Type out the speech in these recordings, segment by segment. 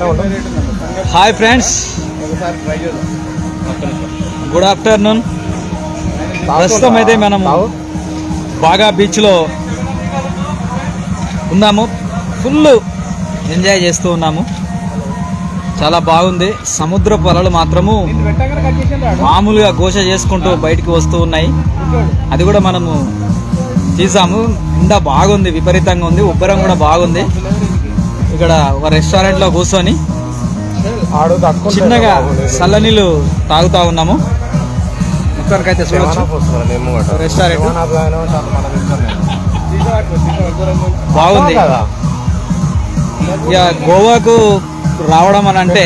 Hi friends good afternoon ప్రస్తుతం అయితే మనం బాగా బీచ్లో ఉన్నాము. ఫుల్ ఎంజాయ్ చేస్తూ ఉన్నాము. చాలా బాగుంది. సముద్ర పొలలు మాత్రము మామూలుగా ఘోష చేసుకుంటూ బయటికి వస్తూ ఉన్నాయి. అది కూడా మనము తీసాము. ఇంత బాగుంది. విపరీతంగా ఉంది. ఉబ్బరం కూడా బాగుంది. ఇక్కడ ఒక రెస్టారెంట్లో కూర్చొని ఆడు తక్కువ చిన్నగా చల్లనీళ్ళు తాగుతా ఉన్నాము. మొత్తానికైతే చూడొచ్చు. రెస్టారెంట్ బాగుంది. ఇక గోవాకు రావడం అని అంటే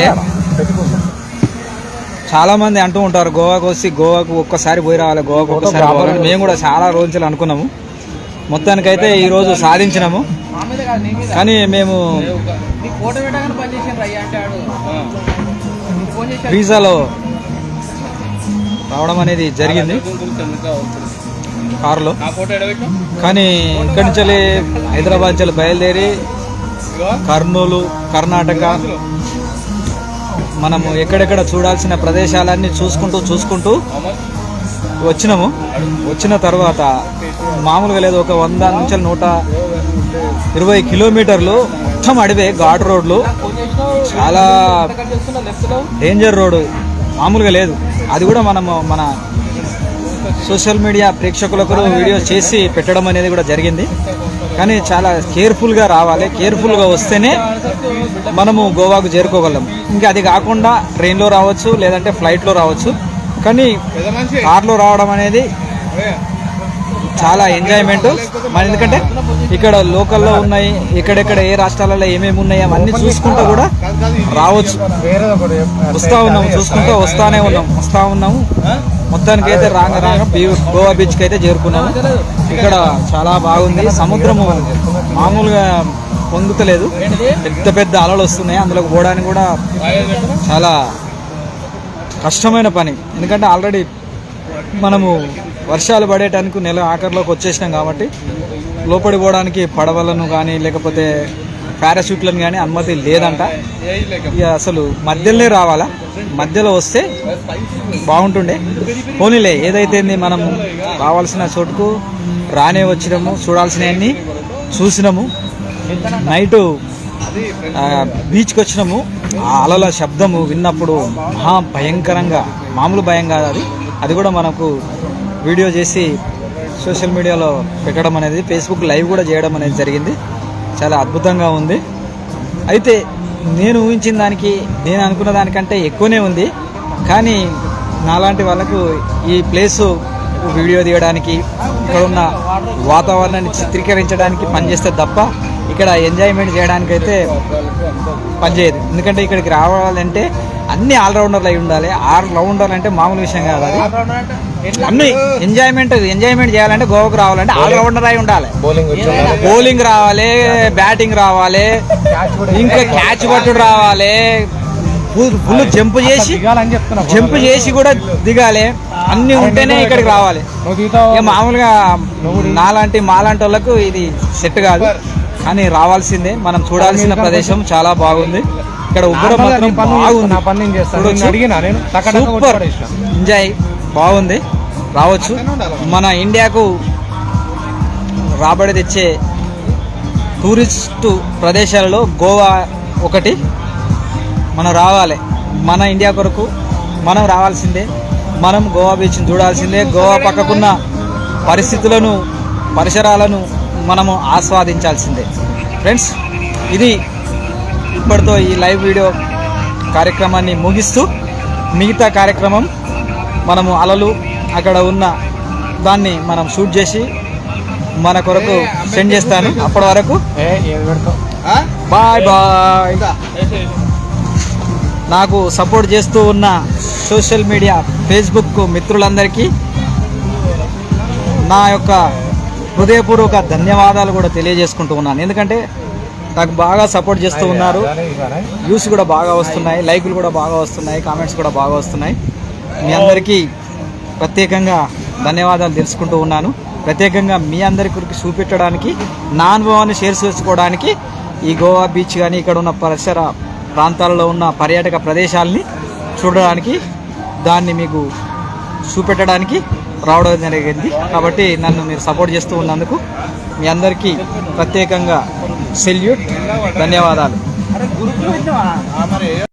చాలా మంది అంటూ ఉంటారు గోవాకు వచ్చి గోవాకు ఒక్కసారి పోయి రావాలి గోవాకు ఒక్కసారి పోవాలని మేము కూడా చాలా రోజులు అనుకున్నాము. మొత్తానికైతే ఈ రోజు సాధించినాము. కానీ మేము వీసాలో రావడం అనేది జరిగింది. కారులో. కానీ ఇక్కడి నుంచి వెళ్ళి హైదరాబాద్ నుంచి బయలుదేరి కర్నూలు కర్ణాటక మనము ఎక్కడెక్కడ చూడాల్సిన ప్రదేశాలన్నీ చూసుకుంటూ చూసుకుంటూ వచ్చినాము. వచ్చిన తర్వాత మామూలుగా లేదు ఒక వంద నుంచి నూట ఇరవై కిలోమీటర్లు మొత్తం అడివే ఘాట్ రోడ్లు. చాలా డేంజర్ రోడ్ మామూలుగా లేదు. అది కూడా మనము మన సోషల్ మీడియా ప్రేక్షకులకు వీడియో చేసి పెట్టడం అనేది కూడా జరిగింది. కానీ చాలా కేర్ఫుల్గా రావాలి. కేర్ఫుల్గా వస్తేనే మనము గోవాకు చేరుకోగలం. ఇంకా అది కాకుండా ట్రైన్లో రావచ్చు లేదంటే ఫ్లైట్లో రావచ్చు. కానీ కార్లో రావడం అనేది చాలా ఎంజాయ్మెంట్. మన ఎందుకంటే ఇక్కడ లోకల్లో ఉన్నాయి ఎక్కడెక్కడ ఏ రాష్ట్రాలలో ఏమేమి ఉన్నాయి అవన్నీ చూసుకుంటూ కూడా రావచ్చు. వస్తూ వస్తా ఉన్నాము చూసుకుంటూ వస్తానే ఉన్నాం వస్తా ఉన్నాము. మొత్తానికి అయితే రాంగ రాంగ గోవా బీచ్కి అయితే చేరుకున్నాము. ఇక్కడ చాలా బాగుంది. సముద్రము మామూలుగా పొందుతలేదు పెద్ద పెద్ద అలలు వస్తున్నాయి. అందులోకి పోవడానికి కూడా చాలా కష్టమైన పని. ఎందుకంటే ఆల్రెడీ మనము వర్షాలు పడేటానికి నెల ఆఖరిలోకి వచ్చేసినాం కాబట్టి లోపడి పోవడానికి పడవలను కానీ లేకపోతే పారాషూట్లను కానీ అనుమతి లేదంట. ఇక అసలు మధ్యలోనే రావాలా? మధ్యలో వస్తే బాగుంటుండే. పోనీలే ఏదైతే మనం రావాల్సిన చోటుకు రానే వచ్చినాము చూడాల్సినవన్నీ చూసినాము. నైటు బీచ్కి వచ్చినాము. ఆ అలల శబ్దము విన్నప్పుడు మహా భయంకరంగా మామూలు భయం కాదు అది. అది కూడా మనకు వీడియో చేసి సోషల్ మీడియాలో పెట్టడం అనేది ఫేస్బుక్ లైవ్ కూడా చేయడం అనేది జరిగింది. చాలా అద్భుతంగా ఉంది. అయితే నేను ఊహించిన దానికి నేను అనుకున్న దానికంటే ఎక్కువనే ఉంది. కానీ నాలాంటి వాళ్ళకు ఈ ప్లేసు వీడియో తీయడానికి ఇక్కడ ఉన్న వాతావరణాన్ని చిత్రీకరించడానికి పనిచేస్తే తప్ప ఇక్కడ ఎంజాయ్మెంట్ చేయడానికైతే పనిచేయదు. ఎందుకంటే ఇక్కడికి రావాలంటే అన్ని ఆల్రౌండర్లు అయి ఉండాలి. ఆల్రౌండర్లు అంటే మామూలు విషయం కాదు అది. అన్ని ఎంజాయ్మెంట్ ఎంజాయ్మెంట్ చేయాలంటే గోవాకు రావాలంటే ఆల్రౌండర్ అయి ఉండాలి. బౌలింగ్ రావాలి బ్యాటింగ్ రావాలి ఇంకా క్యాచ్ పట్టుడు రావాలి. ఫుల్ జంప్ చేసి జంప్ చేసి కూడా దిగాలి. అన్ని ఉంటేనే ఇక్కడికి రావాలి. మామూలుగా నాలాంటి మాలాంటి వాళ్ళకు ఇది సెట్ కాదు. కానీ రావాల్సిందే. మనం చూడాల్సిన ప్రదేశం చాలా బాగుంది. ఇక్కడ ఉబ్బరం మాత్రం పని నేను బాగుంది. నా పని నేను చేస్తాను. చూడొచ్చు. నేను అడిగినా నేను టక టక కొట్టి సూపర్. ఎంజాయ్. బాగుంది. రావచ్చు. మన ఇండియాకు రాబడి తెచ్చే టూరిస్టు ప్రదేశాలలో గోవా ఒకటి. మనం రావాలి. మన ఇండియా కొరకు మనం రావాల్సిందే. మనం గోవా బీచ్ని చూడాల్సిందే. గోవా పక్కకున్న పరిస్థితులను పరిసరాలను మనము ఆస్వాదించాల్సిందే. ఫ్రెండ్స్ ఇది ఇప్పటితో ఈ లైవ్ వీడియో కార్యక్రమాన్ని ముగిస్తూ మిగతా కార్యక్రమం మనము అలలు అక్కడ ఉన్న దాన్ని మనం షూట్ చేసి మన కొరకు సెండ్ చేస్తాను. అప్పటి వరకు బాయ్ బాయ్. నాకు సపోర్ట్ చేస్తూ ఉన్న సోషల్ మీడియా ఫేస్బుక్ మిత్రులందరికీ నా యొక్క హృదయపూర్వక ధన్యవాదాలు కూడా తెలియజేసుకుంటూ ఉన్నాను. ఎందుకంటే నాకు బాగా సపోర్ట్ చేస్తూ ఉన్నారు. వ్యూస్ కూడా బాగా వస్తున్నాయి లైకులు కూడా బాగా వస్తున్నాయి కామెంట్స్ కూడా బాగా వస్తున్నాయి. మీ అందరికీ ప్రత్యేకంగా ధన్యవాదాలు తెలుసుకుంటూ ఉన్నాను. ప్రత్యేకంగా మీ అందరి చూపెట్టడానికి నా అనుభవాన్ని షేర్ చేసుకోవడానికి ఈ గోవా బీచ్ కానీ ఇక్కడ ఉన్న పరిసర ప్రాంతాలలో ఉన్న పర్యాటక ప్రదేశాలని చూడడానికి దాన్ని మీకు చూపెట్టడానికి రావడం జరిగింది. కాబట్టి నన్ను మీరు సపోర్ట్ చేస్తూ ఉన్నందుకు మీ అందరికీ ప్రత్యేకంగా సెల్యూట్. ధన్యవాదాలు.